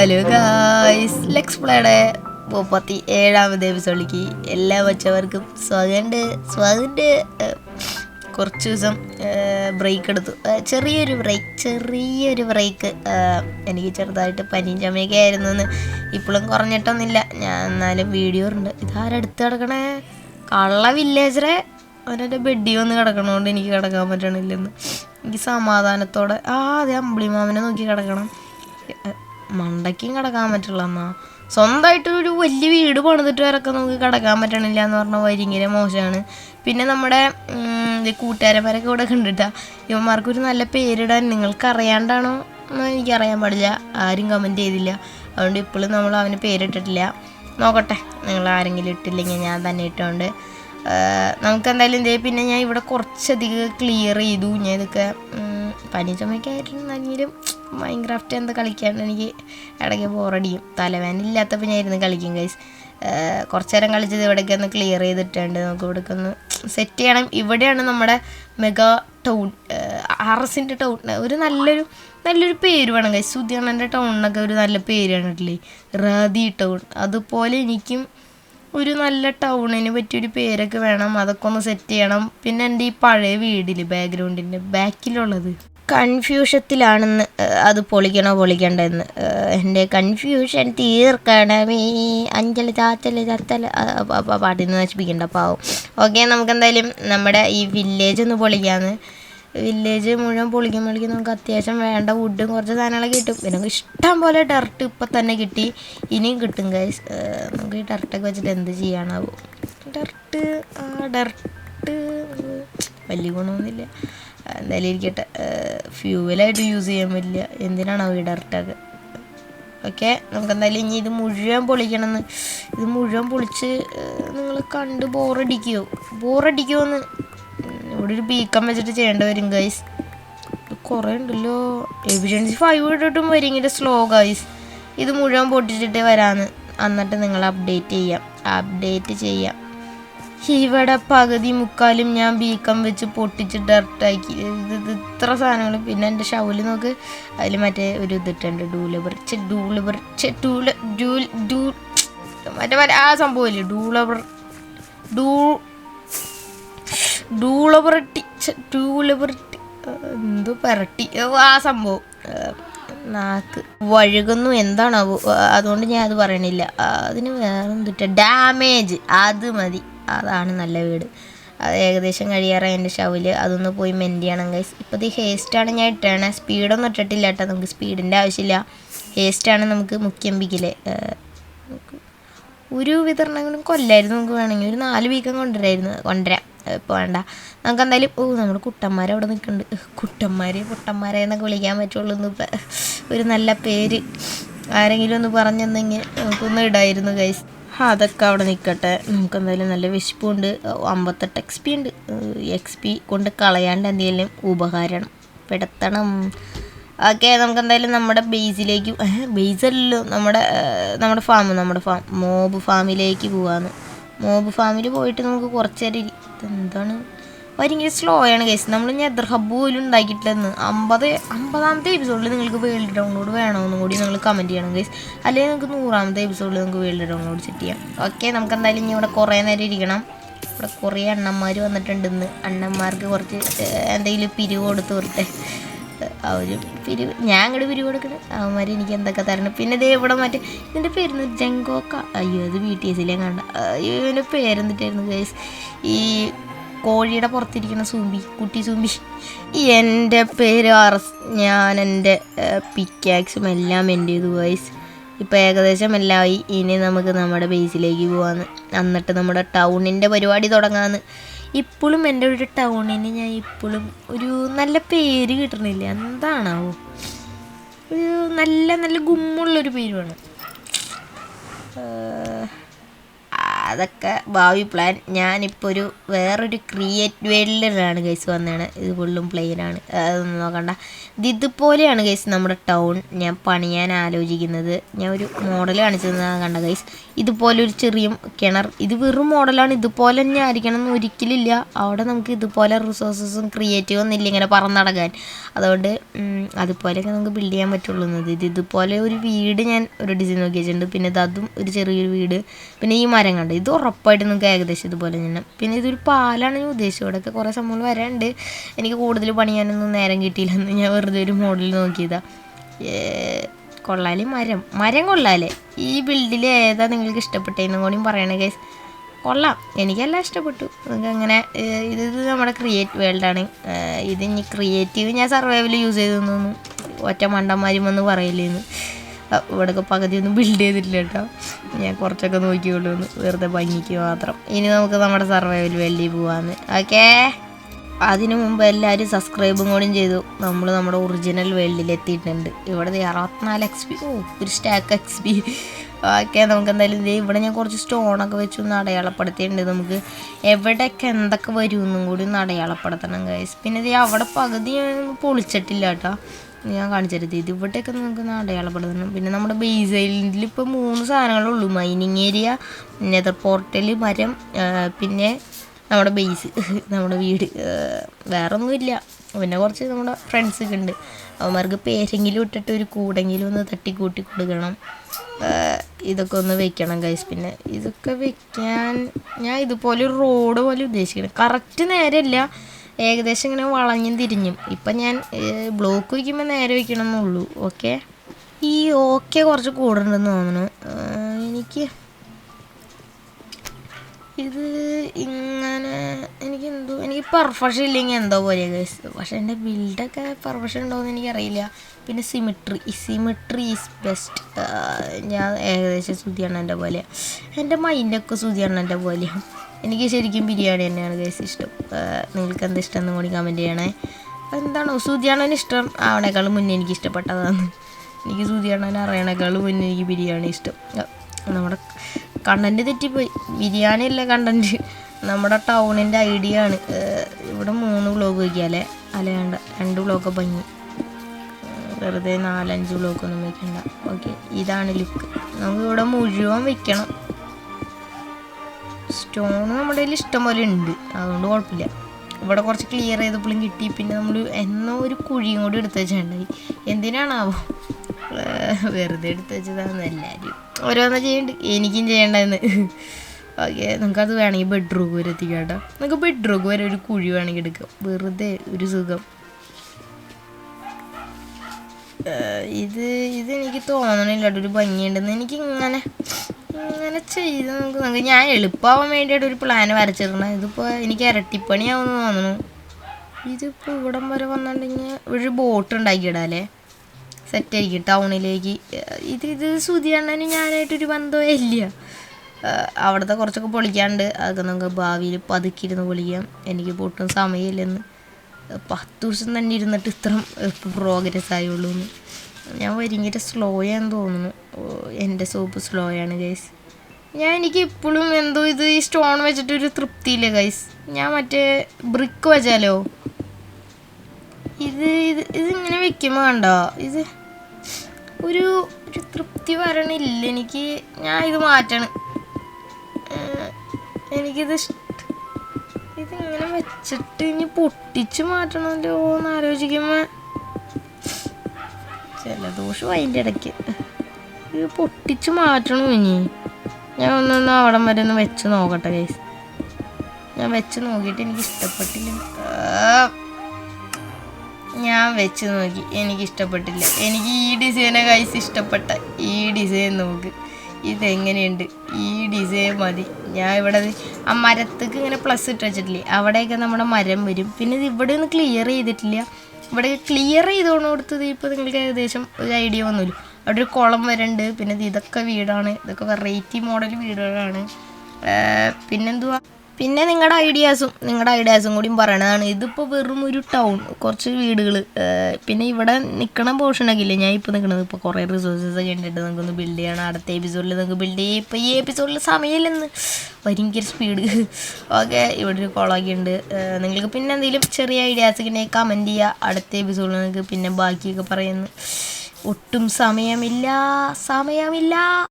Hello guys. Lex പ്ലേയുടെ മുപ്പത്തി ഏഴാമത് എപ്പിസോഡിലേക്ക് എല്ലാ വച്ചവർക്കും സ്വാഗതമുണ്ട്. ഏഹ്, കുറച്ച് ദിവസം ബ്രേക്ക് എടുത്തു. ചെറിയൊരു ബ്രേക്ക് ചെറിയൊരു ബ്രേക്ക് എനിക്ക് ചെറുതായിട്ട് പനിയും ചുമയൊക്കെ ആയിരുന്നു എന്ന് ഇപ്പോഴും കുറഞ്ഞിട്ടൊന്നുമില്ല. ഞാൻ എന്നാലും വീഡിയോ ഉണ്ട് ഇതാരെടുത്ത് കിടക്കണേ? കള്ള വില്ലേജറെ അവനെന്റെ ബെഡി വന്ന് കിടക്കണോണ്ട് എനിക്ക് കിടക്കാൻ പറ്റണില്ലെന്ന്. എനിക്ക് സമാധാനത്തോടെ ആ അതെ അമ്പിളിമാമനെ നോക്കി കിടക്കണം. മണ്ടയ്ക്കും കിടക്കാൻ പറ്റില്ല എന്നാ സ്വന്തമായിട്ട് ഒരു വലിയ വീട് പണിതിട്ട് വരൊക്കെ നമുക്ക് കിടക്കാൻ പറ്റണില്ല എന്ന് പറഞ്ഞാൽ ഭയങ്കര മോശമാണ്. പിന്നെ നമ്മുടെ കൂട്ടുകാരന്മാരൊക്കെ ഇവിടെ കണ്ടിട്ടാ. ഇവന്മാർക്കൊരു നല്ല പേരിടാൻ നിങ്ങൾക്ക് അറിയാണ്ടാണോ എന്ന് എനിക്കറിയാൻ പാടില്ല. ആരും കമന്റ് ചെയ്തില്ല. അതുകൊണ്ട് ഇപ്പോഴും നമ്മൾ അവന് പേരിട്ടിട്ടില്ല. നോക്കട്ടെ നിങ്ങൾ ആരെങ്കിലും ഇട്ടില്ലെങ്കിൽ ഞാൻ തന്നെ ഇട്ടുകൊണ്ട് നമുക്ക് എന്തായാലും ഇതേ പിന്നെ ഞാൻ ഇവിടെ കുറച്ചധികം ക്ലിയർ ചെയ്തു. ഞാൻ ഇതൊക്കെ പനി ചുമയൊക്കെ ആയിട്ടുണ്ടെങ്കിലും മൈൻക്രാഫ്റ്റ് എന്താ കളിക്കാൻ? എനിക്ക് ഇടയ്ക്ക് ബോറടിയും തലവേന ഇല്ലാത്തപ്പോൾ ഞാൻ ഇരുന്ന് കളിക്കും ഗൈസ് കുറച്ച് നേരം കളിച്ചത് ഇവിടേക്ക് ഒന്ന് ക്ലിയർ ചെയ്തിട്ടുണ്ട്. നമുക്ക് ഇവിടേക്ക് ഒന്ന് സെറ്റ് ചെയ്യണം. ഇവിടെയാണ് നമ്മുടെ മെഗാ ടൗൺ ആർ എസിന്റെ ടൗൺ ഒരു നല്ലൊരു നല്ലൊരു പേര് വേണം ഗൈസ് സുധിയണ്ണന്റെ ടൗണിനൊക്കെ ഒരു നല്ല പേര് കണ്ടിട്ടില്ലേ? റാദി ടൗൺ അതുപോലെ എനിക്കും ഒരു നല്ല ടൗണിന് പറ്റിയൊരു പേരൊക്കെ വേണം. അതൊക്കെ ഒന്ന് സെറ്റ് ചെയ്യണം. പിന്നെ എന്റെ ഈ പഴയ വീടിൽ ബാക്ക്ഗ്രൗണ്ടിന്റെ ബാക്കിലുള്ളത് കൺഫ്യൂഷത്തിലാണെന്ന് അത് പൊളിക്കണോ പൊളിക്കണ്ടെന്ന് എന്റെ കൺഫ്യൂഷൻ തീർക്കണമേ. അഞ്ചൽ ചാച്ചൽ പാട്ടിൽ നിന്ന് നശിപ്പിക്കണ്ട പാവം. ഓക്കെ നമുക്ക് എന്തായാലും നമ്മുടെ ഈ വില്ലേജ് ഒന്ന് പൊളിക്കാന്ന്. വില്ലേജ് മുഴുവൻ പൊളിക്കുമ്പോഴേക്കും നമുക്ക് അത്യാവശ്യം വേണ്ട വുഡും കുറച്ച് സാധനങ്ങളൊക്കെ കിട്ടും. പിന്നെ നമുക്ക് ഇഷ്ടം പോലെ ഡർട്ട് ഇപ്പം തന്നെ കിട്ടി. ഇനിയും കിട്ടും ഗൈസ് നമുക്ക് ഈ ഡർട്ടൊക്കെ വെച്ചിട്ട് എന്ത് ചെയ്യാനാവും? ഡർട്ട് ആ ഡർട്ട് വലിയ ഗുണമൊന്നുമില്ല. എന്തായാലും ഇരിക്കട്ടെ ഫ്യൂവലായിട്ട് യൂസ് ചെയ്യാൻ പറ്റില്ല. എന്തിനാണ് ഈ ഡർട്ടൊക്കെ ഓക്കെ നമുക്ക് എന്തായാലും ഇനി ഇത് മുഴുവൻ പൊളിക്കണമെന്ന്. ഇത് മുഴുവൻ പൊളിച്ച് നിങ്ങൾ കണ്ട് ബോറടിക്കുമോ ബോറടിക്കുമോ എന്ന് ഇവിടെ ഒരു ബീക്കം വെച്ചിട്ട് ചെയ്യേണ്ടി വരും ഗൈസ് കുറേ ഉണ്ടല്ലോ. എഫിഷ്യൻസി ഫൈവ് ഇട്ടിട്ടും വരിങ്ങിട്ട് സ്ലോ ഗൈസ് ഇത് മുഴുവൻ പൊട്ടിച്ചിട്ട് വരാമെന്ന് എന്നിട്ട് നിങ്ങൾ അപ്ഡേറ്റ് ചെയ്യാം. അപ്ഡേറ്റ് ചെയ്യാം. ഇവിടെ പകുതി മുക്കാലും ഞാൻ ബീക്കം വെച്ച് പൊട്ടിച്ച് ഡർട്ടാക്കി ഇത് ഇത് ഇത്ര സാധനങ്ങൾ പിന്നെ എന്റെ ഷവൽ നോക്ക്. അതിൽ മറ്റേ ഒരു ഇതിട്ടുണ്ട് ഡൂലബർ ചെ ഡൂലബർ ചെ ഡൂല ഡൂൽ ഡൂ മറ്റേ മറ്റേ ആ സംഭവമില്ലേ ഡൂലബർ ഡൂ ഡൂളപുരട്ടി ഡൂളപുരട്ടി എന്തോ പെരട്ടി. ആ സംഭവം. നാക്ക് വഴുകുന്നു എന്താണാവോ? അതുകൊണ്ട് ഞാൻ അത് പറയണില്ല. അതിന് വേറെ എന്തിട്ട ഡാമേജ് അത് മതി. അതാണ് നല്ല വീട്. അത് ഏകദേശം കഴിയാറായി. എന്റെ ഷവൽ അതൊന്ന് പോയി മെന്റ് ചെയ്യണം ഗൈസ് ഈ ഹേസ്റ്റാണ് ഞാൻ ഇട്ടേണ. സ്പീഡൊന്നും ഇട്ടിട്ടില്ല കേട്ടോ. നമുക്ക് സ്പീഡിന്റെ ആവശ്യമില്ല. ഹേസ്റ്റാണ് നമുക്ക് മുഖ്യം നമുക്ക് ഒരു വിതരണങ്ങളും കൊല്ലായിരുന്നു നമുക്ക് വേണമെങ്കിൽ. ഒരു നാല് വീക്കം കൊണ്ടുവരായിരുന്നു. കൊണ്ടുവരാം. ഇപ്പോൾ വേണ്ട. നമുക്ക് എന്തായാലും ഓ നമ്മുടെ കുട്ടന്മാരെ അവിടെ നിൽക്കുന്നുണ്ട്. കുട്ടന്മാർ പൊട്ടന്മാരെ എന്നൊക്കെ വിളിക്കാൻ പറ്റുള്ളൂ എന്ന് ഇപ്പം. ഒരു നല്ല പേര്. ആരെങ്കിലും ഒന്ന് പറഞ്ഞെന്നെങ്കിൽ നമുക്കൊന്ന് ഇടായിരുന്നു ഗൈസ് അതൊക്കെ അവിടെ നിൽക്കട്ടെ നമുക്ക് എന്തായാലും നല്ല വിശപ്പുണ്ട്. അമ്പത്തെട്ട് എക്സ് പി ഉണ്ട്. എക്സ് പി കൊണ്ട് കളയാണ്ട് എന്തെങ്കിലും ഉപകാരം പെടുത്തണം. ഓക്കെ നമുക്ക് എന്തായാലും നമ്മുടെ ബേസിലേക്ക് ബേസല്ലോ നമ്മുടെ നമ്മുടെ ഫാം നമ്മുടെ ഫാം മോബ് ഫാമിലേക്ക് പോവാന്ന്. മോബ് ഫാമിൽ പോയിട്ട് നമുക്ക് കുറച്ച് നേരം ഇരി- ഇതെന്താണ്? ഭയങ്കര സ്ലോ ആണ് കേസ് നമ്മൾ നെതർ ഹബ്ബ് പോലും ഉണ്ടാക്കിയിട്ടില്ലെന്ന് അമ്പത് അമ്പതാമത്തെ എപ്പിസോഡിൽ നിങ്ങൾക്ക് വേൾഡ് ഡൗൺലോഡ് വേണമെന്നും കൂടി നിങ്ങൾ കമന്റ് ചെയ്യണം കേസ് അല്ലെങ്കിൽ നിങ്ങൾക്ക് നൂറാമത്തെ എപ്പിസോഡിൽ നിങ്ങൾക്ക് വേൾഡ് ഡൗൺലോഡ് സെറ്റ് ചെയ്യാം. ഓക്കെ നമുക്ക് എന്തായാലും ഇനി ഇവിടെ കുറേ നേരം ഇരിക്കണം. ഇവിടെ കുറേ അണ്ണന്മാർ വന്നിട്ടുണ്ട് ഇന്ന് അണ്ണന്മാർക്ക് കുറച്ച് എന്തെങ്കിലും പിരിവ് കൊടുത്ത് കൊടുത്തെ അവർ പിരിവ്. ഞാൻ അങ്ങോട്ട് പിരിവ് കൊടുക്കണം അവന്മാർ എനിക്ക് എന്തൊക്കെ തരണം. പിന്നെ ദേ ഇവിടെ മറ്റേ ഇതിന്റെ പേരുന്ന് ജങ്കോക്ക. അയ്യോ അത് ബി ടി എസിലേ കണ്ട. അയ്യോ ഇവന്റെ പേരെന്തിട്ടായിരുന്നു ഗൈസ് ഈ കോഴിയുടെ പുറത്തിരിക്കുന്ന സൂമ്പി കുട്ടി സൂമ്പി. എന്റെ പേര് അറസ്. ഞാൻ എന്റെ പിക്കാക്സും എല്ലാം എന്റെ ഇത് ഗൈസ് ഇപ്പോൾ ഏകദേശം എല്ലാമായി ഇനി നമുക്ക് നമ്മുടെ ബേസിലേക്ക് പോകാമെന്ന് എന്നിട്ട് നമ്മുടെ ടൗണിന്റെ പരിപാടി തുടങ്ങാമെന്ന് ഇപ്പോഴും എന്റെ ഒരു ടൗണിന് ഞാൻ ഇപ്പോഴും ഒരു നല്ല പേര് കിട്ടണില്ല. എന്താണാവോ? ഒരു നല്ല നല്ല ഗുമ്മുള്ളൊരു പേര് അതൊക്കെ ഭാവി പ്ലാൻ ഞാനിപ്പോൾ ഒരു വേറൊരു ക്രിയേറ്റ് വേൾഡിലാണ് ഗൈസ് വന്നതാണ് ഇത് ഫുള്ളും പ്ലെയിനാണ് അതൊന്നും നോക്കണ്ട. ഇത് ഇതുപോലെയാണ് ഗൈസ് നമ്മുടെ ടൗൺ ഞാൻ പണിയാൻ ആലോചിക്കുന്നത്. ഞാൻ ഒരു മോഡൽ കാണിച്ചു തന്നതാണ് കണ്ട ഗൈസ് ഇതുപോലെ ഒരു ചെറിയ കിണർ. ഇത് വെറും മോഡലാണ്. ഇതുപോലെ തന്നെ ആയിരിക്കണം എന്ന് ഒരിക്കലില്ല. അവിടെ നമുക്ക് ഇതുപോലെ റിസോഴ്സസും ക്രിയേറ്റീവ് ഒന്നും ഇല്ല ഇങ്ങനെ പറന്നടക്കാൻ അതുകൊണ്ട് അതുപോലെയൊക്കെ നമുക്ക് ബിൽഡ് ചെയ്യാൻ പറ്റുള്ളൂ എന്നത് ഇത് ഇതുപോലെ ഒരു വീട് ഞാൻ ഒരു ഡിസൈൻ നോക്കി വെച്ചിട്ടുണ്ട് പിന്നെ അതും ഒരു ചെറിയൊരു വീട്. പിന്നെ ഈ മരം കണ്ട്? ഇത് ഉറപ്പായിട്ട് നമുക്ക് ഏകദേശം ഇതുപോലെ തന്നെ. പിന്നെ ഇതൊരു പാലാണ് ഞാൻ ഉദ്ദേശിച്ചത്. ഇവിടെയൊക്കെ കുറേ സംഭവങ്ങൾ വരാനുണ്ട്. എനിക്ക് കൂടുതൽ പണിയാനൊന്നും നേരം കിട്ടിയില്ലെന്ന് ഞാൻ വെറുതെ ഒരു മോഡൽ നോക്കിയതാ. ഏ, കൊള്ളാലേ മരം. മരം കൊള്ളാലേ. ഈ ബിൽഡിൽ ഏതാ നിങ്ങൾക്ക് ഇഷ്ടപ്പെട്ടതെന്നും കൂടിയും പറയണേ ഗൈസ് കൊള്ളാം. എനിക്കെല്ലാം ഇഷ്ടപ്പെട്ടു. നിങ്ങൾക്ക് അങ്ങനെ ഇത് നമ്മുടെ ക്രിയേറ്റ് വേൾഡാണ് ഇത് ഇനി ക്രിയേറ്റീവ് ഞാൻ സർവൈവൽ യൂസ് ചെയ്തു തോന്നുന്നു. ഒറ്റ മണ്ടന്മാരും വന്ന് പറയില്ലെന്ന്. ഇവിടെയൊക്കെ പകുതി ഒന്നും ബിൽഡ് ചെയ്തിട്ടില്ല കേട്ടോ. ഞാൻ കുറച്ചൊക്കെ നോക്കിയുള്ളൂ വെറുതെ ഭംഗിക്ക് മാത്രം. ഇനി നമുക്ക് നമ്മുടെ സർവൈവൽ വേൾഡിൽ പോവാന്ന്. ഓക്കേ അതിനു മുമ്പ് എല്ലാവരും സബ്സ്ക്രൈബും കൂടി ചെയ്തു. നമ്മൾ നമ്മുടെ ഒറിജിനൽ വേൾഡിൽ എത്തിയിട്ടുണ്ട്. ഇവിടെ അറുപത്തിനാല് എക്സ് പി ഓ ഒരു സ്റ്റാക്ക് എക്സ് പി ഓക്കെ നമുക്ക് എന്തായാലും ഇതേ ഇവിടെ ഞാൻ കുറച്ച് സ്റ്റോണൊക്കെ വെച്ച് ഒന്ന് അടയാളപ്പെടുത്തിയിട്ടുണ്ട് നമുക്ക്. എവിടെയൊക്കെ എന്തൊക്കെ വരും എന്നും കൂടി ഒന്ന് അടയാളപ്പെടുത്തണം ഗൈസ് പിന്നെ ഇത് അവിടെ പകുതി പൊളിച്ചിട്ടില്ല കേട്ടോ. ഞാൻ കാണിച്ചത് ഇത് ഇവിടെയൊക്കെ നമുക്ക് ഒന്ന് അടയാളപ്പെടുത്തണം. പിന്നെ നമ്മുടെ ബേസ് ഐലൻഡിൽ ഇപ്പോൾ മൂന്ന് സാധനങ്ങളുള്ളൂ മൈനിങ് ഏരിയ നെതർ പോർട്ടൽ മരം പിന്നെ നമ്മുടെ ബേസ് നമ്മുടെ വീട്. വേറെ ഒന്നുമില്ല പിന്നെ കുറച്ച് നമ്മുടെ ഫ്രണ്ട്സൊക്കെ ഉണ്ട്. അവന്മാർക്ക് പേരെങ്കിലും ഇട്ടിട്ട് ഒരു കൂടെങ്കിലും ഒന്ന് തട്ടിക്കൂട്ടി കൊടുക്കണം. ഇതൊക്കെ ഒന്ന് വെക്കണം ഗൈസ് പിന്നെ ഇതൊക്കെ വെക്കാൻ ഞാൻ ഇതുപോലെ ഒരു റോഡ് പോലെ ഉദ്ദേശിക്കണം. കറക്റ്റ് നേരമില്ല ഏകദേശം ഇങ്ങനെ വളഞ്ഞും തിരിഞ്ഞും. ഇപ്പം ഞാൻ ബ്ലോക്ക് വയ്ക്കുമ്പോൾ നേരെ വയ്ക്കണമെന്നുള്ളൂ ഓക്കെ ഈ ഓക്കെ കുറച്ച് കൂടുണ്ടെന്ന് തോന്നുന്നു. എനിക്ക് ഇത് ഇങ്ങനെ എനിക്ക് എന്തോ എനിക്ക് പെർഫെക്ഷൻ ഇല്ലെങ്കിൽ എന്തോ പോലെ ഗൈസ് പക്ഷെ എന്റെ ബിൽഡൊക്കെ പെർഫെക്ഷൻ ഉണ്ടോയെന്ന് എനിക്കറിയില്ല. പിന്നെ സിമിട്രി സിമിട്രി ഈസ് ബെസ്റ്റ് ഞാൻ ഏകദേശം സുധിയണ്ണന്റെ പോലെ എന്റെ മൈൻഡൊക്കെ ശ്രുതിയാണ് എന്റെ പോലെ എനിക്ക് ശരിക്കും ബിരിയാണി തന്നെയാണ് ഗൈസ് ഇഷ്ടം. നിങ്ങൾക്ക് എന്താ ഇഷ്ടം എന്നും കൂടി കമന്റ് ചെയ്യണേ. എന്താണോ സുധിയണ്ണന് ഇഷ്ടം. ആവണേക്കാളും മുന്നേ എനിക്ക് ഇഷ്ടപ്പെട്ടതാണ്. എനിക്ക് സുധിയണ്ണനെ അറിയണേക്കാളും മുന്നേ എനിക്ക് ബിരിയാണി ഇഷ്ടം. നമ്മുടെ കണ്ടന്റ് തെറ്റിപ്പോയി. ബിരിയാണി അല്ല കണ്ടന്റ്? നമ്മുടെ ടൗണിന്റെ ഐഡിയ ആണ്. ഇവിടെ മൂന്ന് ബ്ലോക്ക് വയ്ക്കാല്ലേ അല്ല വേണ്ട രണ്ട് ബ്ലോക്ക് ഭംഗി വെറുതെ നാലഞ്ച് ബ്ലോക്ക് ഒന്നും വെക്കണ്ട ഓക്കെ ഇതാണ് ലുക്ക് നമുക്ക് ഇവിടെ മുഴുവൻ വെക്കണം സ്റ്റോൺ നമ്മുടെ കയ്യിൽ ഇഷ്ടം പോലെ ഉണ്ട്. അതുകൊണ്ട് കുഴപ്പമില്ല. ഇവിടെ കുറച്ച് ക്ലിയർ ചെയ്തപ്പോഴും കിട്ടി. പിന്നെ നമ്മൾ എന്നോ ഒരു കുഴിയും കൂടി എടുത്ത് വെച്ചിട്ടുണ്ടായി. എന്തിനാണാവോ? വെറുതെ എടുത്ത് വെച്ചതാണെന്ന് എല്ലാവരും ഓരോന്ന് ചെയ്യണ്ട്. എനിക്കും ചെയ്യണ്ടെന്ന്. ഓക്കെ നമുക്കത് വേണമെങ്കിൽ ബെഡ്റൂം വരെ എത്തിക്കാം കേട്ടോ. നമുക്ക് ബെഡ്റൂം വരെ ഒരു കുഴി വേണമെങ്കിൽ എടുക്കാം. വെറുതെ ഒരു സുഖം. ഇത് ഇത് എനിക്ക് തോന്നണില്ല ഒരു ഭംഗിയുണ്ടെന്ന്. എനിക്ക് ഇങ്ങനെ ഇങ്ങനെ ചെയ്ത് നമുക്ക് ഞാൻ എളുപ്പമാവാൻ വേണ്ടിയിട്ട് ഒരു പ്ലാൻ വരച്ചിരുന്നത് ഇതിപ്പോൾ എനിക്ക് ഇരട്ടിപ്പണിയാവുമെന്ന് തോന്നുന്നു ഇതിപ്പോൾ ഇവിടം വരെ വന്നിട്ടുണ്ടെങ്കിൽ ഒരു ബോട്ട് ഉണ്ടാക്കിയിടാല്ലേ? സെറ്റായിരിക്കും ടൗണിലേക്ക് ഏഹ് ഇത് ഇത് സുതിയണ്ണന് ഞാനായിട്ടൊരു ബന്ധമേ ഇല്ല. അവിടുത്തെ കുറച്ചൊക്കെ പൊളിക്കാണ്ട് അതൊക്കെ നമുക്ക് ഭാവിയിൽ പതുക്കിയിരുന്ന് പൊളിക്കാം. എനിക്ക് പൊട്ടും സമയമില്ലെന്ന്. പത്ത് ദിവസം തന്നെ ഇരുന്നിട്ട് ഇത്ര പ്രോഗ്രസ് ആയുള്ളൂ എന്ന് ഞാൻ ഭയങ്കര സ്ലോ ആണെന്ന് തോന്നുന്നു. എന്റെ സോപ്പ് സ്ലോ ആണ് ഗൈസ് ഞാൻ എനിക്ക് ഇപ്പോഴും എന്തോ ഇത് ഈ സ്റ്റോൺ വെച്ചിട്ട് ഒരു തൃപ്തിയില്ല ഗൈസ് ഞാൻ മറ്റേ ബ്രിക്ക് വെച്ചാലോ? ഇത് ഇത് ഇതിങ്ങനെ വെക്കുമ്പോൾ കണ്ടോ? ഇത് ഒരു ഒരു തൃപ്തി വരണില്ല. എനിക്ക് ഞാൻ ഇത് മാറ്റണം. എനിക്കിത് ഇതിങ്ങനെ വെച്ചിട്ട് ഇനി പൊട്ടിച്ച് മാറ്റണമല്ലോ എന്ന് ആലോചിക്കുമ്പോൾ ജലദോഷം അതിന്റെ ഇടയ്ക്ക്. ഇത് പൊട്ടിച്ച് മാറ്റണോ ഇനി. ഞാൻ ഒന്നൊന്ന് അവിടം വരെ ഒന്ന് വെച്ച് നോക്കട്ടെ ഗൈസ് ഞാൻ വെച്ച് നോക്കിയിട്ട് എനിക്ക് ഇഷ്ടപ്പെട്ടില്ല. ഞാൻ വെച്ച് നോക്കി. എനിക്ക് ഇഷ്ടപ്പെട്ടില്ല എനിക്ക് ഈ ഡിസൈനെ കൈസ് ഇഷ്ടപ്പെട്ട ഈ ഡിസൈൻ നോക്ക്. ഇതെങ്ങനെയുണ്ട്? ഈ ഡിസൈൻ മതി. ഞാൻ ഇവിടെ ആ മരത്തേക്ക് ഇങ്ങനെ പ്ലസ് ഇട്ട് വെച്ചിട്ടില്ലേ? അവിടെയൊക്കെ നമ്മുടെ മരം വരും. പിന്നെ ഇത് ഇവിടെ ഒന്ന് ക്ലിയർ ചെയ്തിട്ടില്ല. ഇവിടെ ക്ലിയർ ചെയ്തോണ്ട് കൊടുത്തത് ഇപ്പോൾ നിങ്ങൾക്ക് ഏകദേശം ഒരു ഐഡിയ വന്നില്ല അവിടെ ഒരു കുളം വരുന്നുണ്ട് പിന്നെ ഇത് ഇതൊക്കെ വീടാണ്. ഇതൊക്കെ വെറൈറ്റി മോഡൽ വീടുകളാണ്. പിന്നെന്തുവാ? പിന്നെ നിങ്ങളുടെ ഐഡിയാസും നിങ്ങളുടെ ഐഡിയാസും കൂടിയും പറയണതാണ്. ഇതിപ്പോൾ വെറും ഒരു ടൗൺ കുറച്ച് വീടുകൾ പിന്നെ ഇവിടെ നിൽക്കണ പോർഷനൊക്കെ ഇല്ലേ? ഞാൻ ഇപ്പോൾ നിൽക്കുന്നത് ഇപ്പോൾ കുറേ റിസോഴ്സസ് ഒക്കെ ഉണ്ടിട്ട് നമുക്കൊന്ന് ബിൽഡ് ചെയ്യണം. അടുത്ത എപ്പിസോഡിൽ നമുക്ക് ബിൽഡ് ചെയ്യാം. ഇപ്പോൾ ഈ എപ്പിസോഡിൽ സമയമില്ലെന്ന്. ഭയങ്കര സ്പീഡ് ഓക്കെ ഇവിടെ ഒരു കോളൊക്കെ ഉണ്ട് നിങ്ങൾക്ക് പിന്നെ എന്തെങ്കിലും ചെറിയ ഐഡിയാസ് ഒക്കെ കമന്റ് ചെയ്യുക അടുത്ത എപ്പിസോഡിൽ നിങ്ങൾക്ക് പിന്നെ ബാക്കിയൊക്കെ പറയുന്നു. ഒട്ടും സമയമില്ല സമയമില്ല.